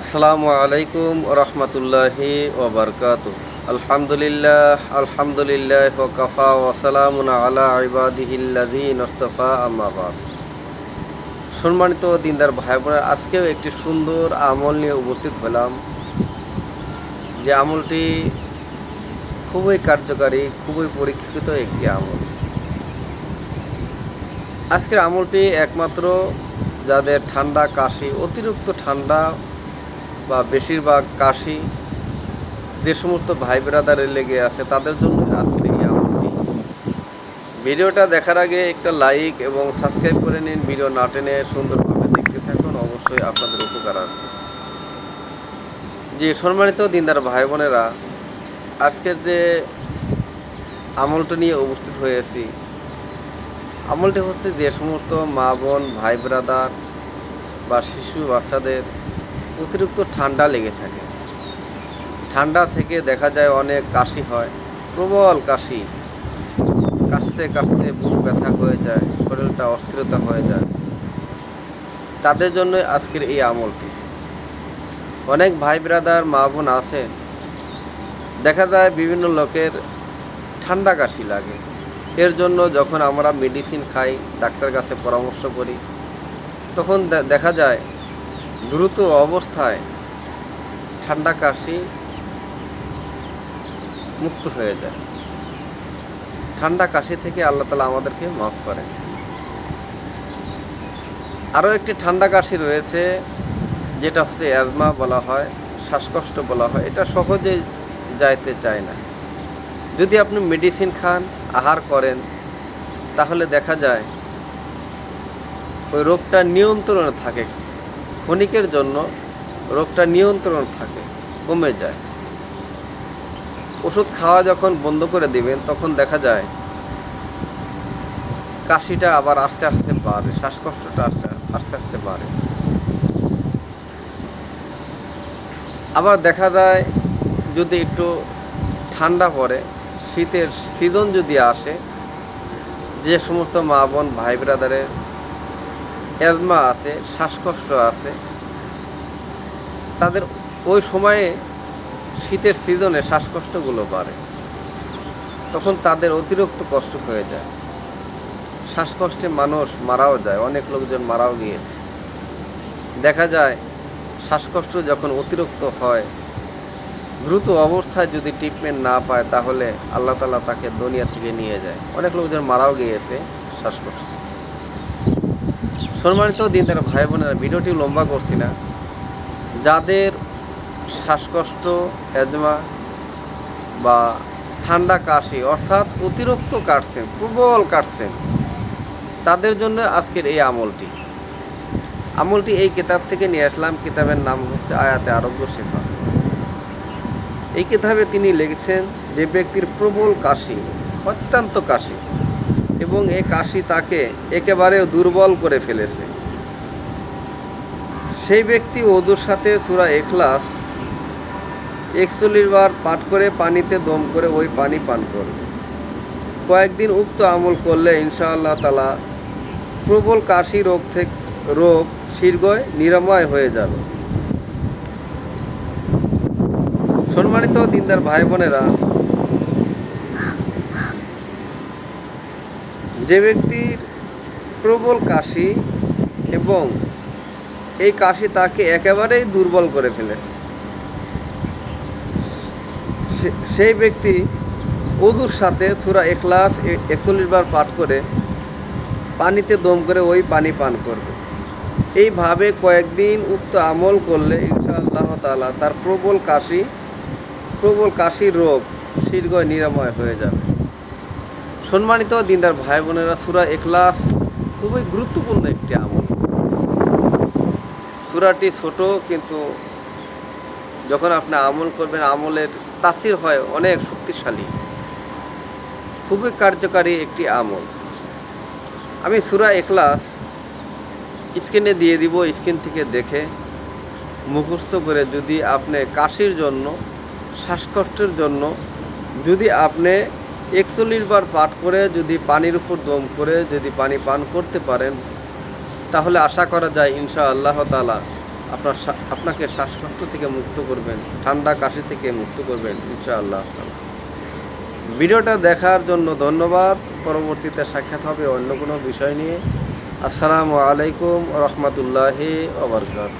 আসসালামু আলাইকুম রহমতুল্লাহি ওবরকাত আলহামদুলিল্লাহ আলহামদুলিল্লাহ ওকাফা ওসালামুন আলা সম্মানিত দিনদার ভাই বোনের আজকেও একটি সুন্দর আমল নিয়ে উপস্থিত হলাম। যে আমলটি খুবই কার্যকারী, খুবই পরীক্ষিত একটি আমল। আজকের আমলটি একমাত্র যাদের ঠান্ডা, কাশি, অতিরিক্ত ঠান্ডা বা বেশিরভাগ কাশি যে সমস্ত ভাই ব্রাদারের লেগে আছে, তাদের জন্য আজকের এই আমলটি ভিডিওটা দেখার আগে একটা লাইক এবং সাবস্ক্রাইব করে নিন। ভিডিও না টেনে সুন্দরভাবে দেখতে থাকুন। অবশ্যই আপনাদের উপকার আসবে। যে সম্মানিত দিনদার ভাই বোনেরা, আজকের যে আমলটা নিয়ে উপস্থিত হয়েছি, আমলটি হচ্ছে যে সমস্ত মা বোন, ভাই ব্রাদার বা শিশু বাচ্চাদের অতিরিক্ত ঠান্ডা লেগে থাকে। ঠান্ডা থেকে দেখা যায় অনেক কাশি হয়, প্রবল কাশি। কাশতে কাশতে বুক ব্যথা হয়ে যায়, শরীরটা অস্থিরতা হয়ে যায়। তাদের জন্য আজকের এই আমলটি। অনেক ভাই ব্রাদার, মা বোন আছে দেখা যায় বিভিন্ন লোকের ঠান্ডা কাশি লাগে। এর জন্য যখন আমরা মেডিসিন খাই ডাক্তার কাছে পরামর্শ করি, তখন দেখা যায় দ্রুত অবস্থায় ঠান্ডা কাশি মুক্ত হয়ে যায়। ঠান্ডা কাশি থেকে আল্লাহ তালা আমাদেরকে মাফ করেন। আরও একটি ঠান্ডা কাশি রয়েছে, যেটা হচ্ছে অ্যাজমা বলা হয়, শ্বাসকষ্ট বলা হয়। এটা সহজে যাইতে চায় না। যদি আপনি মেডিসিন খান, আহার করেন, তাহলে দেখা যায় ওই রোগটা নিয়ন্ত্রণে থাকে। ক্ষণিকের জন্য রোগটা নিয়ন্ত্রণ থাকে, কমে যায়। ওষুধ খাওয়া যখন বন্ধ করে দিবেন, তখন দেখা যায় কাশিটা আবার আস্তে আস্তে বাড়ে, শ্বাসকষ্টটা আস্তে আস্তে আস্তে বাড়ে। আবার দেখা যায় যদি একটু ঠান্ডা পড়ে, শীতের সিজন যদি আসে, যে সমস্ত মা বোন ভাই ব্রাদারের অ্যাজমা আছে, শ্বাসকষ্ট আছে। তাদের ওই সময়ে শীতের সিজনে শ্বাসকষ্টগুলো বাড়ে। তখন তাদের অতিরিক্ত কষ্ট হয়ে যায়। শ্বাসকষ্টে মানুষ মারাও যায়, অনেক লোকজন মারাও গিয়েছে। দেখা যায়, শ্বাসকষ্ট যখন অতিরিক্ত হয়, দ্রুত অবস্থায় যদি ট্রিটমেন্ট না পায়, তাহলে আল্লাহ তালা তাকে দুনিয়া থেকে নিয়ে যায়। অনেক লোকজন মারাও গিয়েছে শ্বাসকষ্ট। সম্মানিত দিন তারা ভাই বোনেরা, ভিডিওটি লম্বা করছি না। যাদের শ্বাসকষ্ট অ্যাজমা বা ঠান্ডা কাশি অর্থাৎ অতিরিক্ত কাটছেন প্রবল কাটছেন তাদের জন্য আজকের এই আমলটি। আমলটি এই কিতাব থেকে নিয়ে আসলাম। কিতাবের নাম হচ্ছে আয়াতে আরোগ্য শেফা। এই কিতাবে তিনি লিখেছেন যে ব্যক্তির প্রবল কাশি, অত্যন্ত কাশি এবং এ কাশি তাকে একেবারে দুর্বল করে ফেলেছে। সেই ব্যক্তি ওদুর সাথে সুরা এখলাস একচল্লিশ বার পাঠ করে পানিতে দম করে ওই পানি পান করবে কয়েকদিন উক্ত আমল করলে ইনশাআল্লাহ তালা প্রবল কাশি রোগ থেকে, রোগ শীর্ঘয় নিরাময় হয়ে যাবে। সম্মানিত দিনদার ভাই বোনেরা যে ব্যক্তির প্রবল কাশি এবং এই কাশি তাকে একেবারেই দুর্বল করে ফেলেছে। সেই ব্যক্তি অদুর সাথে সুরা এখলাস একচল্লিশ বার পাঠ করে পানিতে দম করে ওই পানি পান করবে। এইভাবে কয়েকদিন উক্ত আমল করলে ইনশাআল্লাহ তাআলা তার প্রবল কাশি, প্রবল কাশির রোগ শীর্ঘ নিরাময় হয়ে যাবে। সম্মানিত দিনদার ভাই বোনেরা, সুরা এখলাস খুবই গুরুত্বপূর্ণ একটি আমল। সুরাটি ছোট, কিন্তু যখন আপনি আমল করবেন, আমলের তাসির হয় অনেক শক্তিশালী। খুবই কার্যকারী একটি আমল। আমি সুরা এখলাস স্ক্রিনে দিয়ে দিব, স্ক্রিন থেকে দেখে মুখস্থ করে যদি আপনি কাশির জন্য, শ্বাসকষ্টের জন্য যদি আপনি একচল্লিশ বার পাঠ করে যদি পানির উপর দম করে যদি পানি পান করতে পারেন, তাহলে আশা করা যায় ইনশা আল্লাহ তালা আপনার আপনাকে শ্বাসকষ্ট থেকে মুক্ত করবেন, ঠান্ডা কাশি থেকে মুক্ত করবেন ইনশাআল্লাহ তাআলা। ভিডিওটা দেখার জন্য ধন্যবাদ। পরবর্তীতে সাক্ষাৎ হবে অন্য কোনো বিষয় নিয়ে। আসসালামু আলাইকুম রহমতুল্লাহি ওবরকাত